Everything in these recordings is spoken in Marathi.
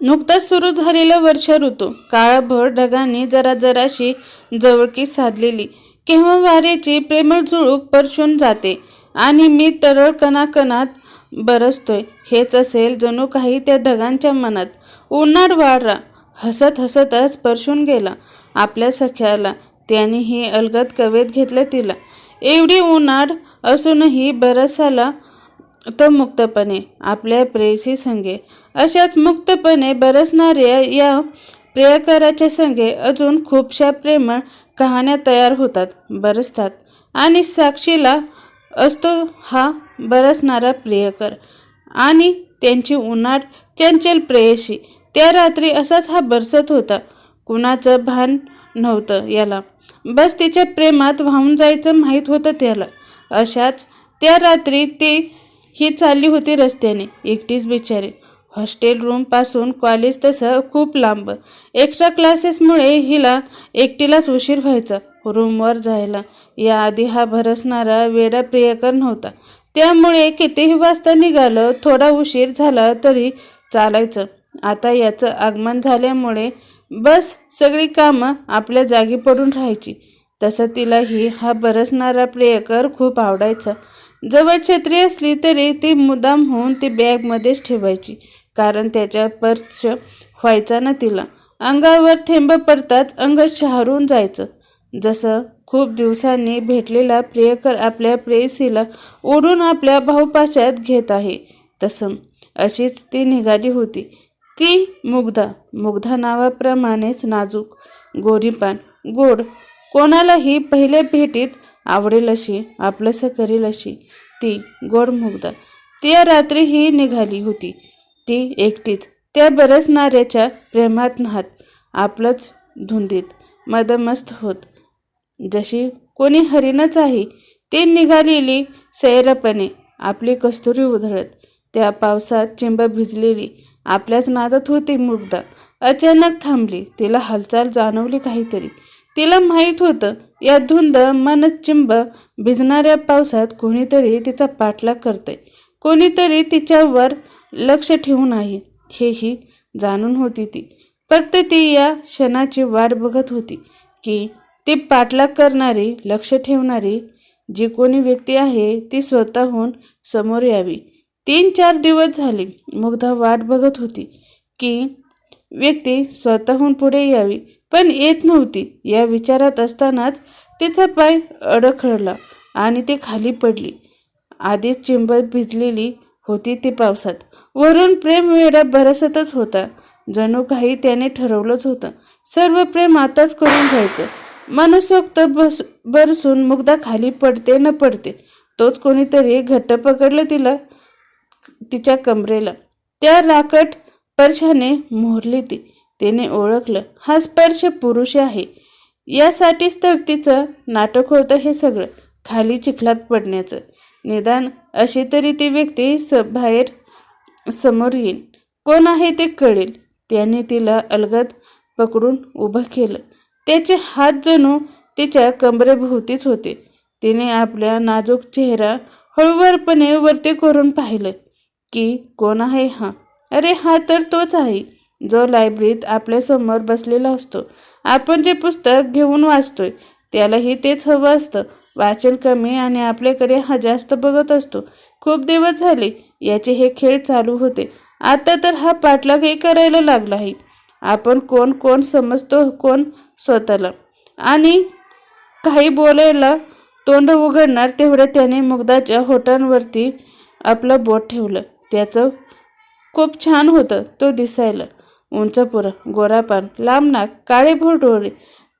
नुकताच सुरू झालेला वर्ष ऋतू. काळाभर ढगांनी जरा जराशी जवळकी साधलेली. केव्हा वाऱ्याची प्रेमळ झुळूक परशून जाते आणि मी तरळ कणाकणात बरसतोय. हेच असेल जणू काही त्या ढगांच्या मनात. उन्हाळ वारा हसत हसतच परशून गेला आपल्या सख्याला. त्यानेही अलगद कवेत घेतलं तिला. एवढी उन्हाळ असूनही बरसाला तो मुक्तपणे आपल्या प्रेयसी संगे अशाच मुक्तपणे बरसणाऱ्या या प्रियकराच्या संगे अजून खूपशा प्रेमळ कहाण्या तयार होतात बरसतात. आणि साक्षीला असतो हा बरसणारा प्रियकर. आणि त्यांची उन्हाट चंचल प्रेयशी त्या रात्री असाच हा बरसत होता. कुणाचं भान नव्हतं याला. बस तिच्या प्रेमात वाहून जायचं माहीत होतं त्याला. अशाच त्या रात्री ती ही चालली होती रस्त्याने. एकटीच बिचारी. हॉस्टेल रूमपासून कॉलेज तसं खूप लांब. एक्स्ट्रा क्लासेसमुळे हिला एकटीलाच उशीर व्हायचा रूमवर जायला. याआधी हा भरसणारा वेडा प्रियकर नव्हता. त्यामुळे कितीही वाजता निघालं थोडा उशीर झाला तरी चालायचं. आता याचं आगमन झाल्यामुळे बस सगळी कामं आपल्या जागी पडून राहायची. तसं तिलाही हा बरसणारा प्रियकर खूप आवडायचा. जवळ छत्री असली तरी ती मुदाम होऊन ती बॅगमध्येच ठेवायची. कारण त्याच्या स्पर्श व्हायचा ना तिला. अंगावर थेंब पडताच अंग शहरून जायचं. जसं खूप दिवसांनी भेटलेला प्रियकर आपल्या प्रेयसीला ओढून आपल्या भाऊपाशात घेत आहे तसं अशीच ती निघाली होती. ती मुग्धा मुग्धा नावाप्रमाणेच नाजूक गोरीपान गोड कोणालाही पहिल्या भेटीत आवडेल अशी आपलंसं करेल अशी ती गोड मुग्धा. त्या रात्री ही निघाली होती. ती एकटीच. त्या बरसणाऱ्याच्या प्रेमात नाहत. आपलंच धुंदीत. मदमस्त होत. जशी कोणी हरिणच आहे ती निघालेली सैरपणे. आपली कस्तुरी उधळत. त्या पावसात चिंब भिजलेली. आपल्याच नादात होती मुग्धा. अचानक थांबली. तिला हालचाल जाणवली काहीतरी. तिला माहीत होतं या धुंद मन चिंब भिजणाऱ्या पावसात कोणीतरी तिचा पाठलाग करते कोणीतरी तिच्यावर लक्ष ठेवून आहे. हेही जाणून होती ती. फक्त ती या क्षणाची वाट बघत होती की ती पाठलाग करणारी लक्ष ठेवणारी जी कोणी व्यक्ती आहे ती स्वतःहून समोर यावी. तीन चार दिवस झाले मुग्धा वाट बघत होती की व्यक्ती स्वतःहून पुढे यावी पण येत नव्हती. या विचारात असतानाच तिचा पाय अडखळला आणि ती खाली पडली. आधीच चिंबत भिजलेली होती ती पावसात. वरून प्रेम वेडा बरसतच होता. जणू काही त्याने ठरवलंच होतं. सर्व प्रेम आताच करून घ्यायचं. मनसोक्त बस बरसून मुग्धा खाली पडते न पडते. तोच कोणीतरी घट्ट पकडलं तिला तिच्या कमरेला. त्या राकट स्पर्शाने मोहरली ती. तिने ओळखलं. हा स्पर्श पुरुष आहे. यासाठीच तर तिचं नाटक होतं हे सगळं. खाली चिखलात पडण्याचं. निदान अशी तरी ती व्यक्ती स बाहेर समोर येईल. कोण आहे ते कळेल. त्याने तिला अलगद पकडून उभं केलं. त्याचे हात जणू तिच्या कमरेभोवतीच होते. तिने आपल्या नाजूक चेहरा हळूवारपणे वरती करून पाहिलं की कोण आहे हा? अरे हा तर तोच आहे जो लायब्ररीत आपल्यासमोर बसलेला असतो. आपण जे पुस्तक घेऊन वाचतोय त्यालाही तेच हवं असतं. वाचन कमी आणि आपल्याकडे हा जास्त बघत असतो. खूप दिवस झाले याचे हे खेळ चालू होते. आता तर हा पाठलागही करायला लागला आहे. आपण कोण कोण समजतो कोण स्वतःला. आणि काही बोलायला तोंड उघडणार तेवढं त्याने मुग्धाच्या होटांवरती आपलं बोट ठेवलं. त्याचं खूप छान होतं तो दिसायला. उंच पुरं गोरापान लांब नाक काळेभोर डोळे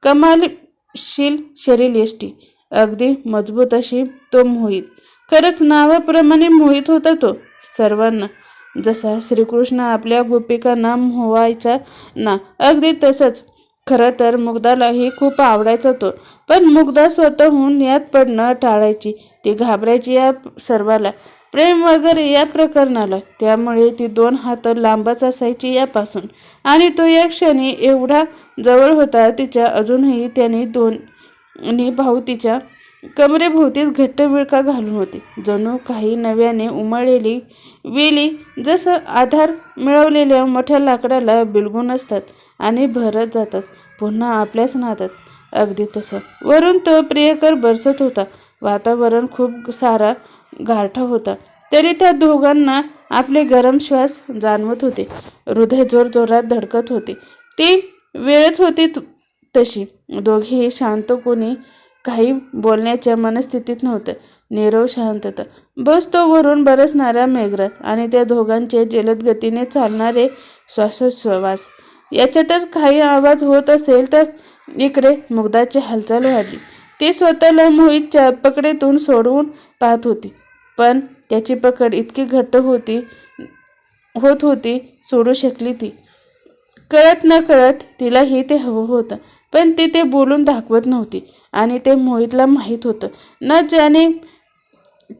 कमालशील शरीर यष्टी. अगदी मजबूत अशी तो मोहित. खरंच नावाप्रमाणे मोहित होता तो. सर्वांना. जसा श्रीकृष्ण आपल्या गोपिकांना होवायचा ना अगदी तसंच. खरं तर मुग्धालाही खूप आवडायचा तो पण मुग्धा स्वतःहून यात पडणं टाळायची. ती घाबरायची या सर्वाला. प्रेम वगैरे या प्रकरणाला. त्यामुळे ती दोन हात लांबच असायची यापासून. आणि तो या क्षणी एवढा जवळ होता तिच्या अजूनही त्याने दोन भाऊ तिच्या कमरेभोवतीच घट्ट विळका घालून होती. जणू काही नव्याने उमळलेली वेली जसं आधार मिळवलेल्या मोठ्या लाकडाला बिलगून असतात आणि भरत जातात पुन्हा आपल्याच नातात अगदी तसं. वरून तो प्रियकर बरसत होता. वातावरण खूप सारा गारठा होता. तरी त्या दोघांना आपले गरम श्वास जाणवत होते. हृदय जोरजोरात धडकत होते. ती वेळत होती तशी. दोघेही शांत कोणी काही बोलण्याच्या मनस्थितीत नव्हतं. नीरव शांतता बस तो वरून बरसणारा मेघरात आणि त्या दोघांचे जलद गतीने चालणारे श्वासोच्छ्वास. याच्यातच काही आवाज होत असेल तर इकडे मुग्धाची हालचाल वाढली. ती स्वतःला मोहितच्या पकडेतून सोडवून पाहत होती. पण त्याची पकड इतकी घट्ट होती होत होती सोडू शकली ती. कळत न कळत तिलाही ते हवं होतं. पण ती ते बोलून दाखवत नव्हती आणि ते मोहितला माहीत होतं. न ज्याने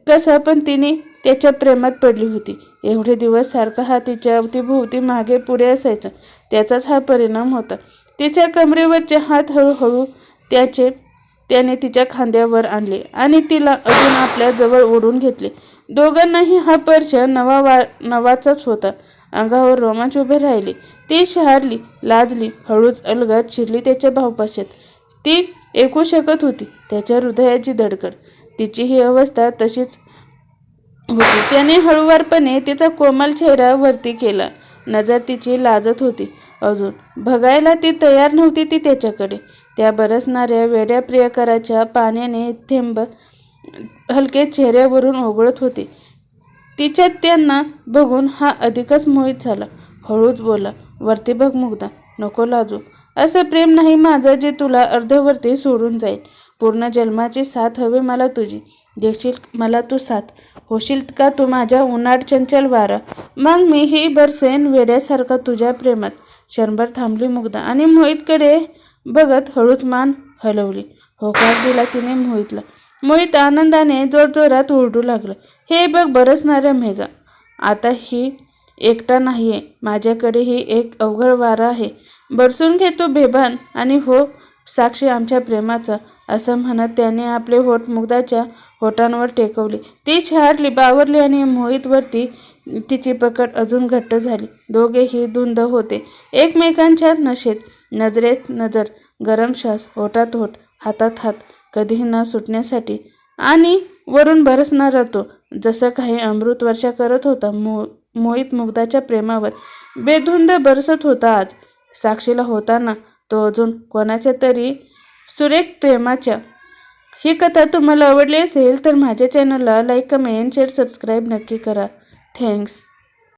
कसं पण तिने त्याच्या प्रेमात पडली होती. एवढे दिवस सारखा हा तिच्या अवतीभोवती मागे पुढे असायचा. त्याचाच हा परिणाम होता. तिच्या कमरेवरचे हात हळूहळू त्याचे त्याने तिच्या खांद्यावर आणले आणि तिला अजून आपल्या जवळ ओढून घेतले. दोघांनाही हा पर्श नवा वा नवाचाच होता. अंगावर रोमांच उभे राहिले. ती शहारली लाजली हळूच अलगत शिरली त्याच्या भावपाशात. ती ऐकू शकत होती त्याच्या हृदयाची धडकड तिची ही अवस्था तशीच होती. त्याने हळुवारपणे तिचा कोमल चेहरा वरती केला. नजर तिची लाजत होती. अजून बघायला ती तयार नव्हती ती त्याच्याकडे. त्या बरसणाऱ्या वेड्या प्रियकराच्या पाण्याने थेंब हलके चेहऱ्यावरून ओघळत होते. तिच्यात त्यांना बघून हा अधिकच मोहित झाला. हळूच बोला वरती बघ मुग्धा नको लाजू. असं प्रेम नाही माझं जे तुला अर्धवरती सोडून जाईल. पूर्ण जन्माची साथ हवी मला तुझी. देशील मला तू साथ. होशील का तू माझ्या उन्हाळ चंचल वारा? मग मीही बरसेन वेड्यासारखा तुझ्या प्रेमात. शंभर थांबली मुग्धा आणि मोहितकडे बघत हळूच मान हलवली. होकार दिला तिने मोहितला. मोहित आनंदाने जोरजोरात ओरडू लागलं. हे बघ बरसणाऱ्या मेघा. आता ही एकटा नाहीये. माझ्याकडेही एक अवघड वारा आहे. बरसून घेतो बेभान. आणि हो साक्षी आमच्या प्रेमाचा असं म्हणत त्याने आपले होठ मुग्धाच्या होटांवर टेकवली. ती छारली बावरली आणि मोहितवरती तिची पकड अजून घट्ट झाली. दोघेही धुंद होते. एकमेकांच्या नशेत नजरेत नजर गरम श्वास होटात होट हातात हात कधीही न सुटण्यासाठी. आणि वरून बरसणारा तो जसं काही अमृत वर्षा करत होता मो मोहित मुग्धाच्या प्रेमावर बेधुंद बरसत होता आज. साक्षीला होताना तो अजून कोणाच्या तरी सुरेख प्रेमाच्या. ही कथा तुम्हाला आवडली असेल तर माझ्या चॅनलला लाईक कमेंट शेअर सबस्क्राईब नक्की करा. थँक्स